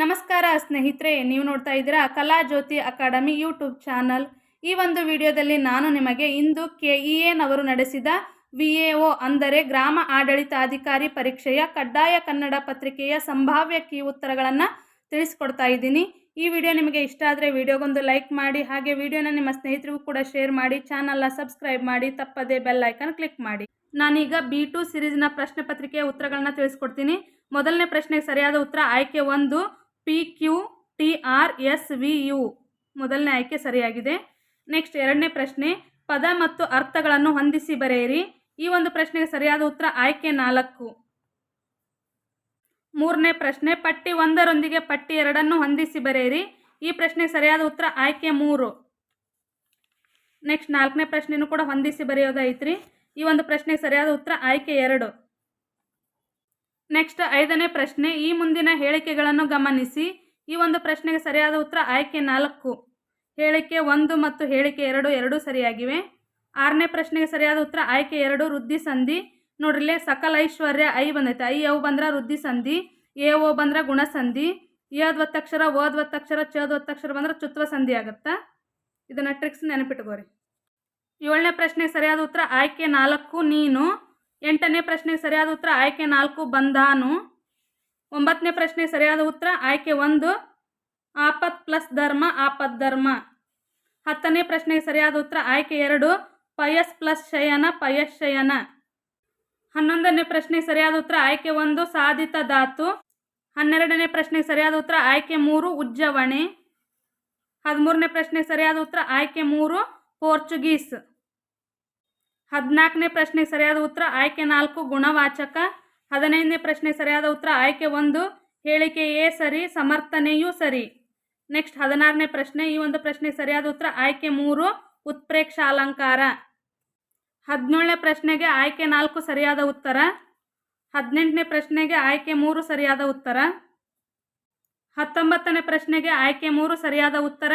ನಮಸ್ಕಾರ ಸ್ನೇಹಿತರೆ, ನೀವು ನೋಡ್ತಾ ಇದ್ದೀರಾ ಕಲಾ ಜ್ಯೋತಿ ಅಕಾಡೆಮಿ ಯೂಟ್ಯೂಬ್ ಚಾನಲ್. ಈ ಒಂದು ವಿಡಿಯೋದಲ್ಲಿ ನಾನು ನಿಮಗೆ ಇಂದು ಕೆ ಇ ಎನವರು ನಡೆಸಿದ ವಿ ಎ ಒ ಅಂದರೆ ಗ್ರಾಮ ಆಡಳಿತಾಧಿಕಾರಿ ಪರೀಕ್ಷೆಯ ಕಡ್ಡಾಯ ಕನ್ನಡ ಪತ್ರಿಕೆಯ ಸಂಭಾವ್ಯ ಕೀ ಉತ್ತರಗಳನ್ನು ತಿಳಿಸ್ಕೊಡ್ತಾ ಇದ್ದೀನಿ. ಈ ವಿಡಿಯೋ ನಿಮಗೆ ಇಷ್ಟ ಆದರೆ ವಿಡಿಯೋಗೊಂದು ಲೈಕ್ ಮಾಡಿ, ಹಾಗೆ ವಿಡಿಯೋನ ನಿಮ್ಮ ಸ್ನೇಹಿತರಿಗೂ ಕೂಡ ಶೇರ್ ಮಾಡಿ, ಚಾನಲ್ನ ಸಬ್ಸ್ಕ್ರೈಬ್ ಮಾಡಿ, ತಪ್ಪದೇ ಬೆಲ್ ಐಕನ್ ಕ್ಲಿಕ್ ಮಾಡಿ. ನಾನೀಗ ಬಿ ಟು ಸಿರೀಸ್ನ ಪ್ರಶ್ನೆ ಪತ್ರಿಕೆಯ ಉತ್ತರಗಳನ್ನ ತಿಳಿಸ್ಕೊಡ್ತೀನಿ. ಮೊದಲನೇ ಪ್ರಶ್ನೆಗೆ ಸರಿಯಾದ ಉತ್ತರ ಆಯ್ಕೆ ಒಂದು. P Q T R S V U ಮೊದಲನೇ ಆಯ್ಕೆ ಸರಿಯಾಗಿದೆ. ನೆಕ್ಸ್ಟ್ ಎರಡನೇ ಪ್ರಶ್ನೆ, ಪದ ಮತ್ತು ಅರ್ಥಗಳನ್ನು ಹೊಂದಿಸಿ ಬರೆಯಿರಿ. ಈ ಒಂದು ಪ್ರಶ್ನೆಗೆ ಸರಿಯಾದ ಉತ್ತರ ಆಯ್ಕೆ ನಾಲ್ಕು. ಮೂರನೇ ಪ್ರಶ್ನೆ, ಪಟ್ಟಿ ಒಂದರೊಂದಿಗೆ ಪಟ್ಟಿ ಎರಡನ್ನು ಹೊಂದಿಸಿ ಬರೆಯಿರಿ. ಈ ಪ್ರಶ್ನೆಗೆ ಸರಿಯಾದ ಉತ್ತರ ಆಯ್ಕೆ ಮೂರು. ನೆಕ್ಸ್ಟ್ ನಾಲ್ಕನೇ ಪ್ರಶ್ನೆಯೂ ಕೂಡ ಹೊಂದಿಸಿ ಬರೆಯೋದೈತ್ರಿ ಈ ಒಂದು ಪ್ರಶ್ನೆಗೆ ಸರಿಯಾದ ಉತ್ತರ ಆಯ್ಕೆ ಎರಡು. ನೆಕ್ಸ್ಟ್ ಐದನೇ ಪ್ರಶ್ನೆ, ಈ ಮುಂದಿನ ಹೇಳಿಕೆಗಳನ್ನು ಗಮನಿಸಿ. ಈ ಒಂದು ಪ್ರಶ್ನೆಗೆ ಸರಿಯಾದ ಉತ್ತರ ಆಯ್ಕೆ ನಾಲ್ಕು. ಹೇಳಿಕೆ ಒಂದು ಮತ್ತು ಹೇಳಿಕೆ ಎರಡು, ಎರಡೂ ಸರಿಯಾಗಿವೆ. ಆರನೇ ಪ್ರಶ್ನೆಗೆ ಸರಿಯಾದ ಉತ್ತರ ಆಯ್ಕೆ ಎರಡು, ವೃದ್ಧಿ ಸಂಧಿ. ನೋಡ್ರಿಲ್ಲೇ, ಸಕಲ ಐಶ್ವರ್ಯ ಐ ಬಂದೈತೆ. ಐ ಯಾವ ಬಂದ್ರೆ ವೃದ್ಧಿ ಸಂಧಿ, ಎ, ಓ ಬಂದ್ರೆ ಗುಣಸಂಧಿ ಯದ್ವತ್ತಕ್ಷರ ಓದ್ವತ್ತಕ್ಷರ ಚದ್ವತ್ತಕ್ಷರ ಬಂದ್ರೆ ಚುತ್ವ ಸಂಧಿ ಆಗುತ್ತಾ. ಇದನ್ನು ಟ್ರಿಕ್ಸ್ ನೆನಪಿಟ್ಕೋರಿ. ಏಳನೇ ಪ್ರಶ್ನೆಗೆ ಸರಿಯಾದ ಉತ್ತರ ಆಯ್ಕೆ ನಾಲ್ಕು, ನೀನು. ಎಂಟನೇ ಪ್ರಶ್ನೆಗೆ ಸರಿಯಾದ ಉತ್ತರ, ಆಯ್ಕೆ ನಾಲ್ಕು ಬಂಧಾನು ಒಂಬತ್ತನೇ ಪ್ರಶ್ನೆಗೆ ಸರಿಯಾದ ಉತ್ತರ, ಆಯ್ಕೆ ಒಂದು, ಆಪತ್ ಪ್ಲಸ್ ಧರ್ಮ, ಆಪತ್ ಧರ್ಮ. ಹತ್ತನೇ ಪ್ರಶ್ನೆಗೆ ಸರಿಯಾದ ಉತ್ತರ, ಆಯ್ಕೆ ಎರಡು, ಪಯಸ್ ಪ್ಲಸ್ ಶಯನ, ಪಯಸ್ ಶಯನ. ಹನ್ನೊಂದನೇ ಪ್ರಶ್ನೆಗೆ ಸರಿಯಾದ ಉತ್ತರ, ಆಯ್ಕೆ ಒಂದು, ಸಾಧಿತ ಧಾತು. ಹನ್ನೆರಡನೇ ಪ್ರಶ್ನೆಗೆ ಸರಿಯಾದ ಉತ್ತರ, ಆಯ್ಕೆ ಮೂರು, ಉಜ್ಜವಣೆ. ಹದಿಮೂರನೇ ಪ್ರಶ್ನೆಗೆ ಸರಿಯಾದ ಉತ್ತರ, ಆಯ್ಕೆ ಮೂರು, ಪೋರ್ಚುಗೀಸ್. ಹದಿನಾಲ್ಕನೇ ಪ್ರಶ್ನೆಗೆ ಸರಿಯಾದ ಉತ್ತರ, ಆಯ್ಕೆ ನಾಲ್ಕು, ಗುಣವಾಚಕ. ಹದಿನೈದನೇ ಪ್ರಶ್ನೆಗೆ ಸರಿಯಾದ ಉತ್ತರ, ಆಯ್ಕೆ ಒಂದು ಎ ಸರಿ, ಸಮರ್ಥನೆಯೂ ಸರಿ. ನೆಕ್ಸ್ಟ್ ಹದಿನಾರನೇ ಪ್ರಶ್ನೆ, ಈ ಒಂದು ಪ್ರಶ್ನೆಗೆ ಸರಿಯಾದ ಉತ್ತರ, ಆಯ್ಕೆ ಮೂರು, ಉತ್ಪ್ರೇಕ್ಷ ಅಲಂಕಾರ. ಹದಿನೇಳನೇ ಪ್ರಶ್ನೆಗೆ ಆಯ್ಕೆ ನಾಲ್ಕು ಸರಿಯಾದ ಉತ್ತರ. ಹದಿನೆಂಟನೇ ಪ್ರಶ್ನೆಗೆ ಆಯ್ಕೆ ಮೂರು ಸರಿಯಾದ ಉತ್ತರ. ಹತ್ತೊಂಬತ್ತನೇ ಪ್ರಶ್ನೆಗೆ ಆಯ್ಕೆ ಮೂರು ಸರಿಯಾದ ಉತ್ತರ.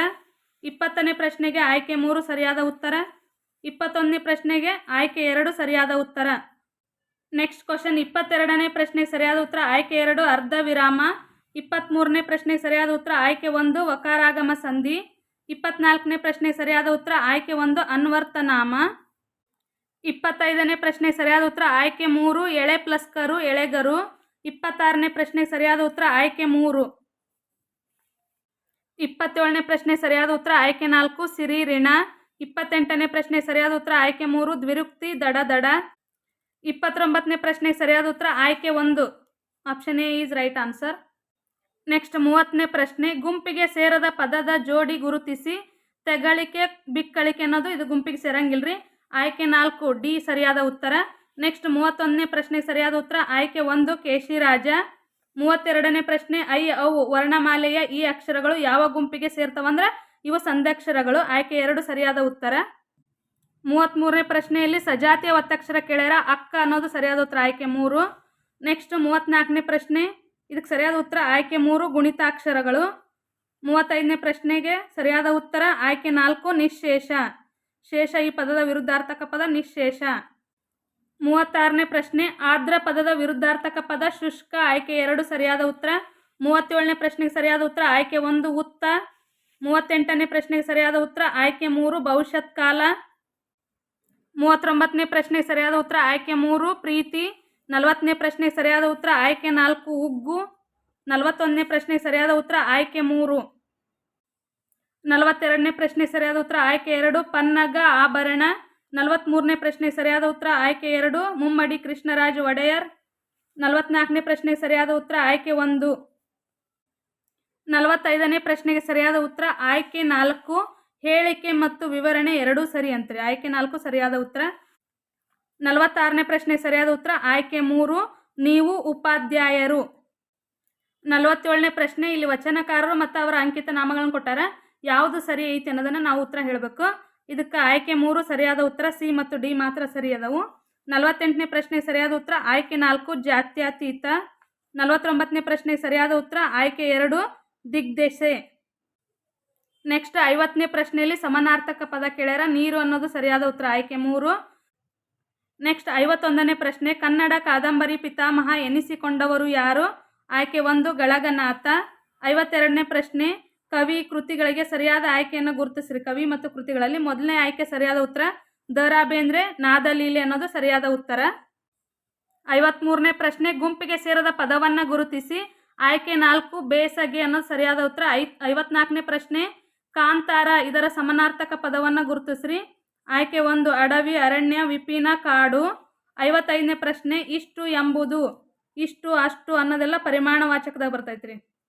ಇಪ್ಪತ್ತನೇ ಪ್ರಶ್ನೆಗೆ ಆಯ್ಕೆ ಮೂರು ಸರಿಯಾದ ಉತ್ತರ. ಇಪ್ಪತ್ತೊಂದನೇ ಪ್ರಶ್ನೆಗೆ ಆಯ್ಕೆ ಎರಡು ಸರಿಯಾದ ಉತ್ತರ. ನೆಕ್ಸ್ಟ್ ಕ್ವಶನ್, ಇಪ್ಪತ್ತೆರಡನೇ ಪ್ರಶ್ನೆಗೆ ಸರಿಯಾದ ಉತ್ತರ, ಆಯ್ಕೆ ಎರಡು, ಅರ್ಧ ವಿರಾಮ. ಇಪ್ಪತ್ತ್ಮೂರನೇ ಪ್ರಶ್ನೆಗೆ ಸರಿಯಾದ ಉತ್ತರ, ಆಯ್ಕೆ ಒಂದು, ವಕಾರಾಗಮ ಸಂಧಿ. ಇಪ್ಪತ್ನಾಲ್ಕನೇ ಪ್ರಶ್ನೆಗೆ ಸರಿಯಾದ ಉತ್ತರ, ಆಯ್ಕೆ ಒಂದು, ಅನ್ವರ್ತನಾಮ. ಇಪ್ಪತ್ತೈದನೇ ಪ್ರಶ್ನೆಗೆ ಸರಿಯಾದ ಉತ್ತರ, ಆಯ್ಕೆ ಮೂರು, ಎಳೆ ಪ್ಲಸ್ ಕರು, ಎಳೆಗರು. ಇಪ್ಪತ್ತಾರನೇ ಪ್ರಶ್ನೆಗೆ ಸರಿಯಾದ ಉತ್ತರ, ಆಯ್ಕೆ ಮೂರು. ಇಪ್ಪತ್ತೇಳನೇ ಪ್ರಶ್ನೆ ಸರಿಯಾದ ಉತ್ತರ, ಆಯ್ಕೆ ನಾಲ್ಕು ಸಿರಿ ಋಣ ಇಪ್ಪತ್ತೆಂಟನೇ ಪ್ರಶ್ನೆ ಸರಿಯಾದ ಉತ್ತರ, ಆಯ್ಕೆ ಮೂರು, ದ್ವಿರುಕ್ತಿ, ದಡ ದಡ. ಇಪ್ಪತ್ತೊಂಬತ್ತನೇ ಪ್ರಶ್ನೆ ಸರಿಯಾದ ಉತ್ತರ, ಆಯ್ಕೆ ಒಂದು. Option A is right answer next ಮೂವತ್ತನೇ ಪ್ರಶ್ನೆ, ಗುಂಪಿಗೆ ಸೇರದ ಪದದ ಜೋಡಿ ಗುರುತಿಸಿ, ತೆಗಳಿಕೆ, ಬಿಕ್ಕಳಿಕೆ ಅನ್ನೋದು ಇದು ಗುಂಪಿಗೆ ಸೇರಂಗಿಲ್ರಿ. ಆಯ್ಕೆ ನಾಲ್ಕು, ಡಿ ಸರಿಯಾದ ಉತ್ತರ. ನೆಕ್ಸ್ಟ್ ಮೂವತ್ತೊಂದನೇ ಪ್ರಶ್ನೆ ಸರಿಯಾದ ಉತ್ತರ, ಆಯ್ಕೆ ಒಂದು, ಕೇಶಿರಾಜ. ಮೂವತ್ತೆರಡನೇ ಪ್ರಶ್ನೆ, ಐ, ಅವು, ವರ್ಣಮಾಲೆಯ ಈ ಅಕ್ಷರಗಳು ಯಾವ ಗುಂಪಿಗೆ ಸೇರ್ತವಂದ್ರೆ ಇವು ಸಂಧ್ಯಾಕ್ಷರಗಳು ಆಯ್ಕೆ ಎರಡು ಸರಿಯಾದ ಉತ್ತರ. ಮೂವತ್ತ್ಮೂರನೇ ಪ್ರಶ್ನೆಯಲ್ಲಿ ಸಜಾತಿಯ ಒತ್ತಕ್ಷರ ಕೆಳರ ಅಕ್ಕ ಅನ್ನೋದು ಸರಿಯಾದ ಉತ್ತರ. ಆಯ್ಕೆ ಮೂರು. ನೆಕ್ಸ್ಟ್ ಮೂವತ್ತ್ನಾಲ್ಕನೇ ಪ್ರಶ್ನೆ. ಇದಕ್ಕೆ ಸರಿಯಾದ ಉತ್ತರ. ಆಯ್ಕೆ ಮೂರು, ಗುಣಿತಾಕ್ಷರಗಳು. ಮೂವತ್ತೈದನೇ ಪ್ರಶ್ನೆಗೆ ಸರಿಯಾದ ಉತ್ತರ. ಆಯ್ಕೆ ನಾಲ್ಕು, ನಿಶೇಷ. ಶೇಷ ಈ ಪದದ ವಿರುದ್ಧಾರ್ಥಕ ಪದ, ನಿಶೇಷ. ಮೂವತ್ತಾರನೇ ಪ್ರಶ್ನೆ. ಆರ್ದ್ರ ಪದದ ವಿರುದ್ಧಾರ್ಥಕ ಪದ, ಶುಷ್ಕ. ಆಯ್ಕೆ ಎರಡು ಸರಿಯಾದ ಉತ್ತರ. ಮೂವತ್ತೇಳನೇ ಪ್ರಶ್ನೆಗೆ ಸರಿಯಾದ ಉತ್ತರ. ಆಯ್ಕೆ ಒಂದು, ಉತ್ತ. ಮೂವತ್ತೆಂಟನೇ ಪ್ರಶ್ನೆಗೆ ಸರಿಯಾದ ಉತ್ತರ, ಆಯ್ಕೆ ಮೂರು, ಭವಿಷ್ಯತ್ ಕಾಲ ಮೂವತ್ತೊಂಬತ್ತನೇ ಪ್ರಶ್ನೆಗೆ ಸರಿಯಾದ ಉತ್ತರ, ಆಯ್ಕೆ ಮೂರು, ಪ್ರೀತಿ ನಲವತ್ತನೇ ಪ್ರಶ್ನೆಗೆ ಸರಿಯಾದ ಉತ್ತರ, ಆಯ್ಕೆ ನಾಲ್ಕು, ಉಗ್ಗು ನಲವತ್ತೊಂದನೇ ಪ್ರಶ್ನೆಗೆ ಸರಿಯಾದ ಉತ್ತರ, ಆಯ್ಕೆ ಮೂರು. ನಲವತ್ತೆರಡನೇ ಪ್ರಶ್ನೆ ಸರಿಯಾದ ಉತ್ತರ, ಆಯ್ಕೆ ಎರಡು, ಪನ್ನಗ ಆಭರಣ ನಲವತ್ತ್ಮೂರನೇ ಪ್ರಶ್ನೆ ಸರಿಯಾದ ಉತ್ತರ, ಆಯ್ಕೆ ಎರಡು, ಮುಮ್ಮಡಿ ಕೃಷ್ಣರಾಜ್ ಒಡೆಯರ್ ನಲವತ್ನಾಲ್ಕನೇ ಪ್ರಶ್ನೆ ಸರಿಯಾದ ಉತ್ತರ, ಆಯ್ಕೆ ಒಂದು. ನಲವತ್ತೈದನೇ ಪ್ರಶ್ನೆಗೆ ಸರಿಯಾದ ಉತ್ತರ ಆಯ್ಕೆ ನಾಲ್ಕು, ಹೇಳಿಕೆ ಮತ್ತು ವಿವರಣೆ ಎರಡೂ ಸರಿ ಅಂತ್ರಿ. ಆಯ್ಕೆ ನಾಲ್ಕು ಸರಿಯಾದ ಉತ್ತರ. ನಲವತ್ತಾರನೇ ಪ್ರಶ್ನೆ ಸರಿಯಾದ ಉತ್ತರ ಆಯ್ಕೆ ಮೂರು, ನೀವು ಉಪಾಧ್ಯಾಯರು. ನಲವತ್ತೇಳನೇ ಪ್ರಶ್ನೆ, ಇಲ್ಲಿ ವಚನಕಾರರು ಮತ್ತು ಅವರ ಅಂಕಿತ ನಾಮಗಳನ್ನು ಕೊಟ್ಟಾರ. ಯಾವುದು ಸರಿ ಐತಿ ಅನ್ನೋದನ್ನು ನಾವು ಉತ್ತರ ಹೇಳಬೇಕು. ಇದಕ್ಕೆ ಆಯ್ಕೆ ಮೂರು ಸರಿಯಾದ ಉತ್ತರ, ಸಿ ಮತ್ತು ಡಿ ಮಾತ್ರ ಸರಿ ಅದಾವು. ನಲವತ್ತೆಂಟನೇ ಪ್ರಶ್ನೆ ಸರಿಯಾದ ಉತ್ತರ ಆಯ್ಕೆ ನಾಲ್ಕು, ಜಾತ್ಯತೀತ. ನಲವತ್ತೊಂಬತ್ತನೇ ಪ್ರಶ್ನೆ ಸರಿಯಾದ ಉತ್ತರ ಆಯ್ಕೆ ಎರಡು ದಿಗ್ದೆಸೆ. ನೆಕ್ಸ್ಟ್ ಐವತ್ತನೇ ಪ್ರಶ್ನೆಯಲ್ಲಿ ಸಮಾನಾರ್ಥಕ ಪದ ಕೇಳ್ಯಾರ. ನೀರು ಅನ್ನೋದು ಸರಿಯಾದ ಉತ್ತರ. ಆಯ್ಕೆ ಮೂರು. ನೆಕ್ಸ್ಟ್ ಐವತ್ತೊಂದನೇ ಪ್ರಶ್ನೆ, ಕನ್ನಡ ಕಾದಂಬರಿ ಪಿತಾಮಹ ಎನಿಸಿಕೊಂಡವರು ಯಾರು? ಆಯ್ಕೆ ಒಂದು, ಗಳಗನಾಥ. ಐವತ್ತೆರಡನೇ ಪ್ರಶ್ನೆ, ಕವಿ ಕೃತಿಗಳಿಗೆ ಸರಿಯಾದ ಆಯ್ಕೆಯನ್ನು ಗುರುತಿಸ್ರಿ. ಕವಿ ಮತ್ತು ಕೃತಿಗಳಲ್ಲಿ ಮೊದಲನೇ ಆಯ್ಕೆ ಸರಿಯಾದ ಉತ್ತರ. ದ ರಾ ಬೇಂದ್ರೆ ನಾದಲೀಲೆ ಅನ್ನೋದು ಸರಿಯಾದ ಉತ್ತರ. ಐವತ್ಮೂರನೇ ಪ್ರಶ್ನೆ, ಗುಂಪಿಗೆ ಸೇರದ ಪದವನ್ನು ಗುರುತಿಸಿ. ಆಯ್ಕೆ ನಾಲ್ಕು, ಬೇಸಗೆ ಅನ್ನೋದು ಸರಿಯಾದ ಉತ್ತರ. ಐ ಐವತ್ನಾಲ್ಕನೇ ಪ್ರಶ್ನೆ, ಕಾಂತಾರ, ಇದರ ಸಮನಾರ್ಥಕ ಪದವನ್ನು ಗುರುತಿಸ್ರಿ. ಆಯ್ಕೆ ಒಂದು, ಅಡವಿ, ಅರಣ್ಯ, ವಿಪಿನ, ಕಾಡು. ಐವತ್ತೈದನೇ ಪ್ರಶ್ನೆ, ಇಷ್ಟು ಎಂಬುದು, ಇಷ್ಟು, ಅಷ್ಟು ಅನ್ನೋದೆಲ್ಲ ಪರಿಮಾಣವಾಚಕದಾಗ ಬರ್ತೈತ್ರಿ.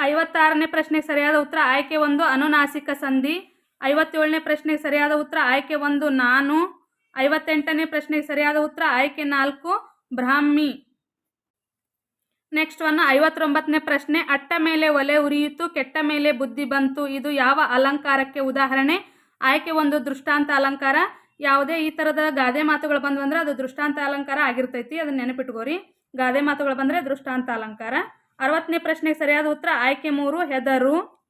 ಐವತ್ತಾರನೇ ಪ್ರಶ್ನೆಗೆ ಸರಿಯಾದ ಉತ್ತರ, ಆಯ್ಕೆ ಒಂದು, ಅನುನಾಸಿಕ ಸಂಧಿ. ಐವತ್ತೇಳನೇ ಪ್ರಶ್ನೆಗೆ ಸರಿಯಾದ ಉತ್ತರ, ಆಯ್ಕೆ ಒಂದು, ನಾನು. ಐವತ್ತೆಂಟನೇ ಪ್ರಶ್ನೆಗೆ ಸರಿಯಾದ ಉತ್ತರ, ಆಯ್ಕೆ ನಾಲ್ಕು, ಬ್ರಾಹ್ಮಿ. ನೆಕ್ಸ್ಟ್ ಒನ್ ಐವತ್ತೊಂಬತ್ತನೇ ಪ್ರಶ್ನೆ. ಅಟ್ಟ ಮೇಲೆ ಒಲೆ ಉರಿಯಿತು, ಕೆಟ್ಟ ಮೇಲೆ ಬುದ್ಧಿ ಬಂತು. ಇದು ಯಾವ ಅಲಂಕಾರಕ್ಕೆ ಉದಾಹರಣೆ? ಆಯ್ಕೆ ಒಂದು ದೃಷ್ಟಾಂತ ಅಲಂಕಾರ. ಯಾವುದೇ ಈ ಥರದ ಗಾದೆ ಮಾತುಗಳು ಬಂದ್ವು ಅಂದ್ರೆ ಅದು ದೃಷ್ಟಾಂತ ಅಲಂಕಾರ ಆಗಿರ್ತೈತಿ. ಅದನ್ನ ನೆನಪಿಟ್ಕೋರಿ. ಗಾದೆ ಮಾತುಗಳು ಬಂದರೆ ದೃಷ್ಟಾಂತ ಅಲಂಕಾರ. ಅರವತ್ತನೇ ಪ್ರಶ್ನೆಗೆ ಸರಿಯಾದ ಉತ್ತರ. ಆಯ್ಕೆ ಮೂರು, ಹೆದರು.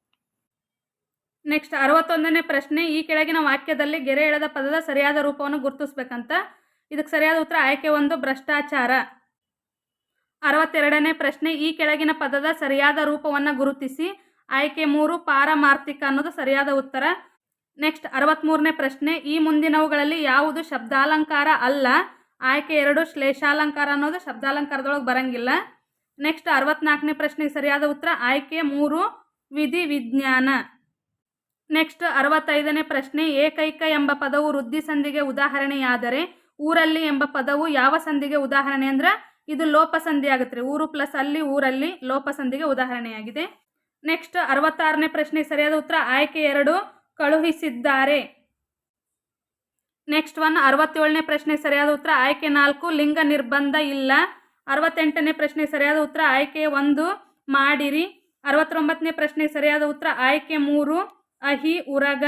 ನೆಕ್ಸ್ಟ್ ಅರವತ್ತೊಂದನೇ ಪ್ರಶ್ನೆ. ಈ ಕೆಳಗಿನ ವಾಕ್ಯದಲ್ಲಿ ಗೆರೆ ಎಳೆದ ಪದದ ಸರಿಯಾದ ರೂಪವನ್ನು ಗುರುತಿಸ್ಬೇಕಂತ. ಇದಕ್ಕೆ ಸರಿಯಾದ ಉತ್ತರ, ಆಯ್ಕೆ ಒಂದು ಭ್ರಷ್ಟಾಚಾರ. ಅರವತ್ತೆರಡನೇ ಪ್ರಶ್ನೆ, ಈ ಕೆಳಗಿನ ಪದದ ಸರಿಯಾದ ರೂಪವನ್ನು ಗುರುತಿಸಿ. ಆಯ್ಕೆ ಮೂರು, ಪಾರಮಾರ್ಥಿಕ ಅನ್ನೋದು ಸರಿಯಾದ ಉತ್ತರ. ನೆಕ್ಸ್ಟ್ ಅರವತ್ತ್ಮೂರನೇ ಪ್ರಶ್ನೆ, ಈ ಮುಂದಿನವುಗಳಲ್ಲಿ ಯಾವುದು ಶಬ್ದಾಲಂಕಾರ ಅಲ್ಲ? ಆಯ್ಕೆ ಎರಡು, ಶ್ಲೇಷಾಲಂಕಾರ ಅನ್ನೋದು ಶಬ್ದಾಲಂಕಾರದೊಳಗೆ ಬರಂಗಿಲ್ಲ. ನೆಕ್ಸ್ಟ್, ಅರವತ್ನಾಲ್ಕನೇ ಪ್ರಶ್ನೆಗೆ ಸರಿಯಾದ ಉತ್ತರ, ಆಯ್ಕೆ ಮೂರು, ವಿಧಿ ವಿಜ್ಞಾನ. ನೆಕ್ಸ್ಟ್, ಅರವತ್ತೈದನೇ ಪ್ರಶ್ನೆ, ಏಕೈಕ ಎಂಬ ಪದವು ವೃದ್ಧಿ ಸಂಧಿಗೆ ಉದಾಹರಣೆಯಾದರೆ, ಊರಲ್ಲಿ ಎಂಬ ಪದವು ಯಾವ ಸಂಧಿಗೆ ಉದಾಹರಣೆ ಅಂದ್ರೆ ಇದು ಲೋಪಸಂಧಿ ಆಗುತ್ತೆ ರೀ. ಊರು ಪ್ಲಸ್ ಅಲ್ಲಿ, ಊರಲ್ಲಿ ಲೋಪಸಂಧಿಗೆ ಉದಾಹರಣೆಯಾಗಿದೆ. ನೆಕ್ಸ್ಟ್ ಅರವತ್ತಾರನೇ ಪ್ರಶ್ನೆಗೆ ಸರಿಯಾದ ಉತ್ತರ? ಆಯ್ಕೆ ಎರಡು, ಕಳುಹಿಸಿದ್ದಾರೆ. ನೆಕ್ಸ್ಟ್ ಒನ್ ಅರವತ್ತೇಳನೇ ಪ್ರಶ್ನೆ, ಸರಿಯಾದ ಉತ್ತರ? ಆಯ್ಕೆ ನಾಲ್ಕು, ಲಿಂಗ ನಿರ್ಬಂಧ ಇಲ್ಲ. ಅರವತ್ತೆಂಟನೇ ಪ್ರಶ್ನೆ, ಸರಿಯಾದ ಉತ್ತರ? ಆಯ್ಕೆ ಒಂದು, ಮಾಡಿರಿ. ಅರವತ್ತೊಂಬತ್ತನೇ ಪ್ರಶ್ನೆ, ಸರಿಯಾದ ಉತ್ತರ? ಆಯ್ಕೆ ಮೂರು, ಅಹಿ, ಉರಗ.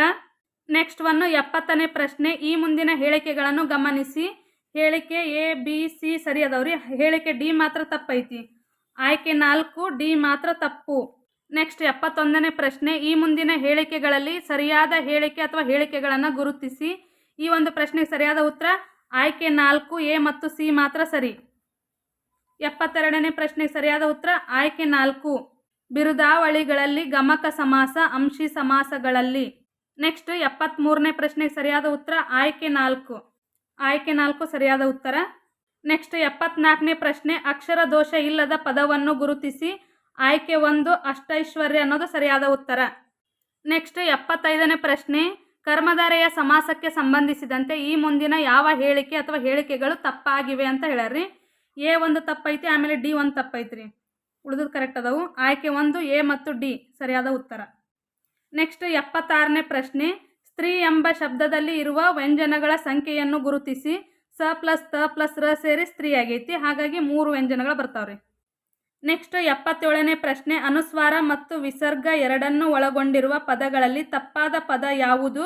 ನೆಕ್ಸ್ಟ್ ಒನ್ ಎಪ್ಪತ್ತನೇ ಪ್ರಶ್ನೆ, ಈ ಮುಂದಿನ ಹೇಳಿಕೆಗಳನ್ನು ಗಮನಿಸಿ. ಹೇಳಿಕೆ ಎ, ಬಿ, ಸಿ ಸರಿ ಅದಾವ್ರಿ. ಹೇಳಿಕೆ ಡಿ ಮಾತ್ರ ತಪ್ಪೈತಿ. ಆಯ್ಕೆ ನಾಲ್ಕು, ಡಿ ಮಾತ್ರ ತಪ್ಪು. ನೆಕ್ಸ್ಟ್ ಎಪ್ಪತ್ತೊಂದನೇ ಪ್ರಶ್ನೆ, ಈ ಮುಂದಿನ ಹೇಳಿಕೆಗಳಲ್ಲಿ ಸರಿಯಾದ ಹೇಳಿಕೆ ಅಥವಾ ಹೇಳಿಕೆಗಳನ್ನು ಗುರುತಿಸಿ. ಈ ಒಂದು ಪ್ರಶ್ನೆಗೆ ಸರಿಯಾದ ಉತ್ತರ, ಆಯ್ಕೆ ನಾಲ್ಕು, ಎ ಮತ್ತು ಸಿ ಮಾತ್ರ ಸರಿ. ಎಪ್ಪತ್ತೆರಡನೇ ಪ್ರಶ್ನೆಗೆ ಸರಿಯಾದ ಉತ್ತರ, ಆಯ್ಕೆ ನಾಲ್ಕು. ಬಿರುದಾವಳಿಗಳಲ್ಲಿ ಗಮಕ ಸಮಾಸ, ಅಂಶಿ ಸಮಾಸಗಳಲ್ಲಿ. ನೆಕ್ಸ್ಟ್ ಎಪ್ಪತ್ತ್ಮೂರನೇ ಪ್ರಶ್ನೆಗೆ ಸರಿಯಾದ ಉತ್ತರ, ಆಯ್ಕೆ ನಾಲ್ಕು. ಆಯ್ಕೆ ನಾಲ್ಕು ಸರಿಯಾದ ಉತ್ತರ. ನೆಕ್ಸ್ಟ್ ಎಪ್ಪತ್ನಾಲ್ಕನೇ ಪ್ರಶ್ನೆ, ಅಕ್ಷರ ದೋಷ ಇಲ್ಲದ ಪದವನ್ನು ಗುರುತಿಸಿ ಆಯ್ಕೆ ಒಂದು, ಅಷ್ಟೈಶ್ವರ್ಯ ಅನ್ನೋದು ಸರಿಯಾದ ಉತ್ತರ. ನೆಕ್ಸ್ಟ್ ಎಪ್ಪತ್ತೈದನೇ ಪ್ರಶ್ನೆ, ಕರ್ಮಧಾರೆಯ ಸಮಾಸಕ್ಕೆ ಸಂಬಂಧಿಸಿದಂತೆ ಈ ಮುಂದಿನ ಯಾವ ಹೇಳಿಕೆ ಅಥವಾ ಹೇಳಿಕೆಗಳು ತಪ್ಪಾಗಿವೆ ಅಂತ ಹೇಳ್ಯಾರ್ರಿ ಎ ಒಂದು ತಪ್ಪೈತಿ, ಆಮೇಲೆ ಡಿ ಒಂದು ತಪ್ಪೈತ್ರಿ. ಉಳಿದು ಕರೆಕ್ಟ್ ಅದಾವು. ಆಯ್ಕೆ ಒಂದು, ಎ ಮತ್ತು ಡಿ ಸರಿಯಾದ ಉತ್ತರ. ನೆಕ್ಸ್ಟ್ ಎಪ್ಪತ್ತಾರನೇ ಪ್ರಶ್ನೆ ಸ್ತ್ರೀ ಎಂಬ ಶಬ್ದದಲ್ಲಿ ಇರುವ ವ್ಯಂಜನಗಳ ಸಂಖ್ಯೆಯನ್ನು ಗುರುತಿಸಿ, ಸ ಪ್ಲಸ್ ತ ಪ್ಲಸ್ ರ ಸೇರಿ ಸ್ತ್ರೀ ಆಗೈತಿ ಹಾಗಾಗಿ ಮೂರು ವ್ಯಂಜನಗಳು ಬರ್ತಾವ್ರಿ. ನೆಕ್ಸ್ಟ್ ಎಪ್ಪತ್ತೇಳನೇ ಪ್ರಶ್ನೆ, ಅನುಸ್ವಾರ ಮತ್ತು ವಿಸರ್ಗ ಎರಡನ್ನು ಒಳಗೊಂಡಿರುವ ಪದಗಳಲ್ಲಿ ತಪ್ಪಾದ ಪದ ಯಾವುದು?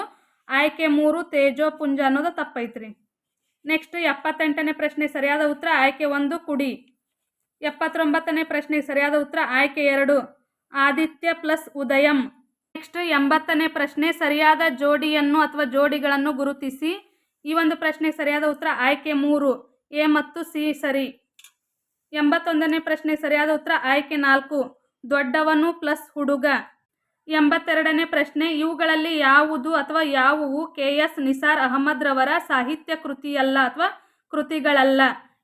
ಆಯ್ಕೆ ಮೂರು ತೇಜೋಪುಂಜ ಅನ್ನೋದು ತಪ್ಪೈತ್ರಿ. ನೆಕ್ಸ್ಟ್ ಎಪ್ಪತ್ತೆಂಟನೇ ಪ್ರಶ್ನೆ, ಸರಿಯಾದ ಉತ್ತರ? ಆಯ್ಕೆ ಒಂದು, ಕುಡಿ. ಎಪ್ಪತ್ತೊಂಬತ್ತನೇ ಪ್ರಶ್ನೆ, ಸರಿಯಾದ ಉತ್ತರ? ಆಯ್ಕೆ ಎರಡು, ಆದಿತ್ಯ ಪ್ಲಸ್ ಉದಯಂ. ನೆಕ್ಸ್ಟ್ ಎಂಬತ್ತನೇ ಪ್ರಶ್ನೆ ಸರಿಯಾದ ಜೋಡಿಯನ್ನು ಅಥವಾ ಜೋಡಿಗಳನ್ನು ಗುರುತಿಸಿ. ಈ ಒಂದು ಪ್ರಶ್ನೆಗೆ ಸರಿಯಾದ ಉತ್ತರ ಆಯ್ಕೆ ಮೂರು, ಎ ಮತ್ತು ಸಿ ಸರಿ. ಎಂಬತ್ತೊಂದನೇ ಪ್ರಶ್ನೆ ಸರಿಯಾದ ಉತ್ತರ ಆಯ್ಕೆ ನಾಲ್ಕು, ದೊಡ್ಡವನು ಪ್ಲಸ್ ಹುಡುಗ. ಎಂಬತ್ತೆರಡನೇ ಪ್ರಶ್ನೆ, ಇವುಗಳಲ್ಲಿ ಯಾವುದು ಅಥವಾ ಯಾವುವು ಕೆ ಎಸ್ ನಿಸಾರ್ ಅಹಮದ್ ರವರ ಸಾಹಿತ್ಯ ಕೃತಿಯಲ್ಲ ಅಥವಾ ಕೃತಿಗಳಲ್ಲ?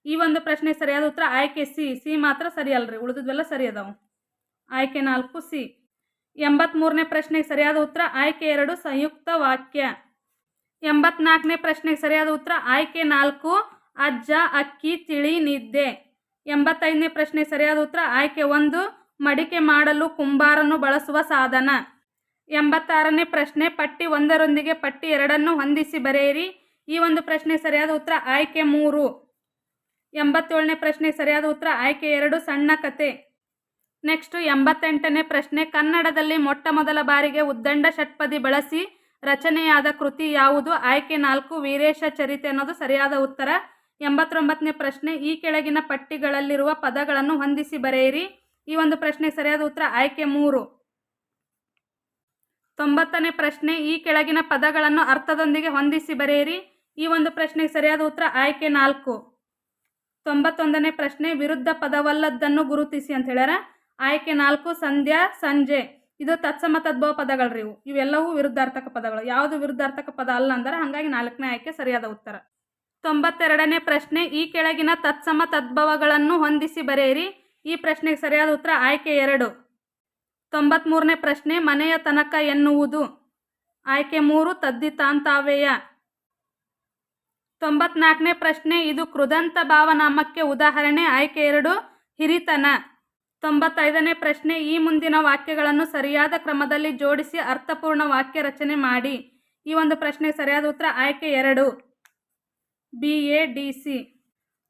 ಈ ಒಂದು ಪ್ರಶ್ನೆ ಸರಿಯಾದ ಉತ್ತರ ಆಯ್ಕೆ ಸಿ ಸಿ ಮಾತ್ರ ಸರಿ ರೀ ಉಳಿದಿದ್ವೆಲ್ಲ ಸರಿ ಅದಾವು ಆಯ್ಕೆ ನಾಲ್ಕು, ಸಿ. ಎಂಬತ್ತ್ಮೂರನೇ ಪ್ರಶ್ನೆಗೆ ಸರಿಯಾದ ಉತ್ತರ, ಆಯ್ಕೆ ಎರಡು, ಸಂಯುಕ್ತ ವಾಕ್ಯ. ಎಂಬತ್ನಾಲ್ಕನೇ ಪ್ರಶ್ನೆಗೆ ಸರಿಯಾದ ಉತ್ತರ, ಆಯ್ಕೆ ನಾಲ್ಕು, ಅಜ್ಜ, ಅಕ್ಕಿ, ತಿಳಿ, ನಿದ್ದೆ. ಎಂಬತ್ತೈದನೇ ಪ್ರಶ್ನೆ ಸರಿಯಾದ ಉತ್ತರ, ಆಯ್ಕೆ ಒಂದು, ಮಡಿಕೆ ಮಾಡಲು ಕುಂಬಾರನ್ನು ಬಳಸುವ ಸಾಧನ. ಎಂಬತ್ತಾರನೇ ಪ್ರಶ್ನೆ, ಪಟ್ಟಿ ಒಂದರೊಂದಿಗೆ ಪಟ್ಟಿ ಎರಡನ್ನು ಹೊಂದಿಸಿ ಬರೆಯಿರಿ. ಈ ಒಂದು ಪ್ರಶ್ನೆ ಸರಿಯಾದ ಉತ್ತರ, ಆಯ್ಕೆ ಮೂರು. ಎಂಬತ್ತೇಳನೇ ಪ್ರಶ್ನೆ ಸರಿಯಾದ ಉತ್ತರ, ಆಯ್ಕೆ ಎರಡು, ಸಣ್ಣ ಕತೆ. ನೆಕ್ಸ್ಟು ಎಂಬತ್ತೆಂಟನೇ ಪ್ರಶ್ನೆ, ಕನ್ನಡದಲ್ಲಿ ಮೊಟ್ಟ ಮೊದಲ ಬಾರಿಗೆ ಉದ್ದಂಡ ಷಟ್ಪದಿ ಬಳಸಿ ರಚನೆಯಾದ ಕೃತಿ ಯಾವುದು? ಆಯ್ಕೆ ನಾಲ್ಕು, ವೀರೇಶ ಚರಿತೆ ಅನ್ನೋದು ಸರಿಯಾದ ಉತ್ತರ. ಎಂಬತ್ತೊಂಬತ್ತನೇ ಪ್ರಶ್ನೆ, ಈ ಕೆಳಗಿನ ಪಟ್ಟಿಗಳಲ್ಲಿರುವ ಪದಗಳನ್ನು ಹೊಂದಿಸಿ ಬರೆಯಿರಿ. ಈ ಒಂದು ಪ್ರಶ್ನೆ ಸರಿಯಾದ ಉತ್ತರ ಆಯ್ಕೆ ಮೂರು. ತೊಂಬತ್ತನೇ ಪ್ರಶ್ನೆ, ಈ ಕೆಳಗಿನ ಪದಗಳನ್ನು ಅರ್ಥದೊಂದಿಗೆ ಹೊಂದಿಸಿ ಬರೆಯಿರಿ. ಈ ಒಂದು ಪ್ರಶ್ನೆಗೆ ಸರಿಯಾದ ಉತ್ತರ ಆಯ್ಕೆ ನಾಲ್ಕು. ತೊಂಬತ್ತೊಂದನೇ ಪ್ರಶ್ನೆ, ವಿರುದ್ಧ ಪದವಲ್ಲದ್ದನ್ನು ಗುರುತಿಸಿ ಅಂತ ಹೇಳ್ಯಾರ. ಆಯ್ಕೆ ನಾಲ್ಕು, ಸಂಧ್ಯಾ, ಸಂಜೆ. ಇದು ತತ್ಸಮ ತದ್ಭವ ಪದಗಳ್ರಿ ಇವು. ಇವೆಲ್ಲವೂ ವಿರುದ್ಧಾರ್ಥಕ ಪದಗಳು. ಯಾವುದು ವಿರುದ್ಧಾರ್ಥಕ ಪದ ಅಲ್ಲ ಅಂದ್ರೆ ಹಾಗಾಗಿ ನಾಲ್ಕನೇ ಆಯ್ಕೆ ಸರಿಯಾದ ಉತ್ತರ. ತೊಂಬತ್ತೆರಡನೇ ಪ್ರಶ್ನೆ, ಈ ಕೆಳಗಿನ ತತ್ಸಮ ತದ್ಭವಗಳನ್ನು ಹೊಂದಿಸಿ ಬರೆಯಿರಿ. ಈ ಪ್ರಶ್ನೆಗೆ ಸರಿಯಾದ ಉತ್ತರ ಆಯ್ಕೆ ಎರಡು. ತೊಂಬತ್ಮೂರನೇ ಪ್ರಶ್ನೆ, ಮನೆಯ ತನಕ ಎನ್ನುವುದು. ಆಯ್ಕೆ ಮೂರು ತದ್ದಿತಾಂತಾವೇಯ ತೊಂಬತ್ನಾಲ್ಕನೇ ಪ್ರಶ್ನೆ, ಇದು ಕೃದಂತ ಭಾವನಾಮಕ್ಕೆ ಉದಾಹರಣೆ. ಆಯ್ಕೆ ಎರಡು, ಹಿರಿತನ. ತೊಂಬತ್ತೈದನೇ ಪ್ರಶ್ನೆ ಈ ಮುಂದಿನ ವಾಕ್ಯಗಳನ್ನು ಸರಿಯಾದ ಕ್ರಮದಲ್ಲಿ ಜೋಡಿಸಿ ಅರ್ಥಪೂರ್ಣ ವಾಕ್ಯ ರಚನೆ ಮಾಡಿ. ಈ ಒಂದು ಪ್ರಶ್ನೆಗೆ ಸರಿಯಾದ ಉತ್ತರ ಆಯ್ಕೆ ಎರಡು. B, A, D, C.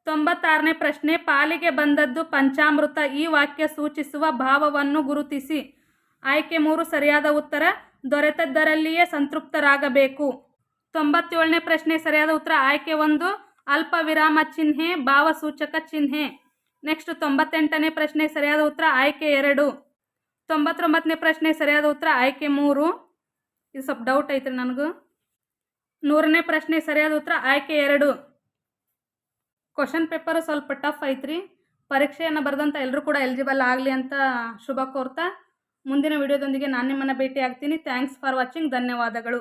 ತೊಂಬತ್ತಾರನೇ ಪ್ರಶ್ನೆ, ಪಾಲಿಗೆ ಬಂದದ್ದು ಪಂಚಾಮೃತ. ಈ ವಾಕ್ಯ ಸೂಚಿಸುವ ಭಾವವನ್ನು ಗುರುತಿಸಿ. ಆಯ್ಕೆ ಮೂರು, ಸರಿಯಾದ ಉತ್ತರ, ದೊರೆತದ್ದರಲ್ಲಿಯೇ ಸಂತೃಪ್ತರಾಗಬೇಕು. ತೊಂಬತ್ತೇಳನೇ ಪ್ರಶ್ನೆ ಸರಿಯಾದ ಉತ್ತರ ಆಯ್ಕೆ ಒಂದು ಅಲ್ಪ ವಿರಾಮ ಚಿಹ್ನೆ, ಭಾವಸೂಚಕ ಚಿಹ್ನೆ. ನೆಕ್ಸ್ಟ್ ತೊಂಬತ್ತೆಂಟನೇ ಪ್ರಶ್ನೆ ಸರಿಯಾದ ಉತ್ತರ ಆಯ್ಕೆ ಎರಡು. ತೊಂಬತ್ತೊಂಬತ್ತನೇ ಪ್ರಶ್ನೆ ಸರಿಯಾದ ಉತ್ತರ ಆಯ್ಕೆ ಮೂರು. ಇದು ಸ್ವಲ್ಪ ಡೌಟ್ ಐತ್ರಿ ನನಗೂ. ನೂರನೇ ಪ್ರಶ್ನೆ ಸರಿಯಾದ ಉತ್ತರ ಆಯ್ಕೆ ಎರಡು. ಕ್ವಶನ್ ಪೇಪರು ಸ್ವಲ್ಪ ಟಫ್ ಐತ್ರಿ. ಪರೀಕ್ಷೆಯನ್ನು ಬರೆದಂಥ ಎಲ್ಲರೂ ಕೂಡ ಎಲಿಜಿಬಲ್ ಆಗಲಿ ಅಂತ ಶುಭ ಕೋರ್ತಾ. ಮುಂದಿನ ವಿಡಿಯೋದೊಂದಿಗೆ ನಾನು ನಿಮ್ಮನ್ನು ಭೇಟಿ ಆಗ್ತೀನಿ ಥ್ಯಾಂಕ್ಸ್ ಫಾರ್ ವಾಚಿಂಗ್ ಧನ್ಯವಾದಗಳು.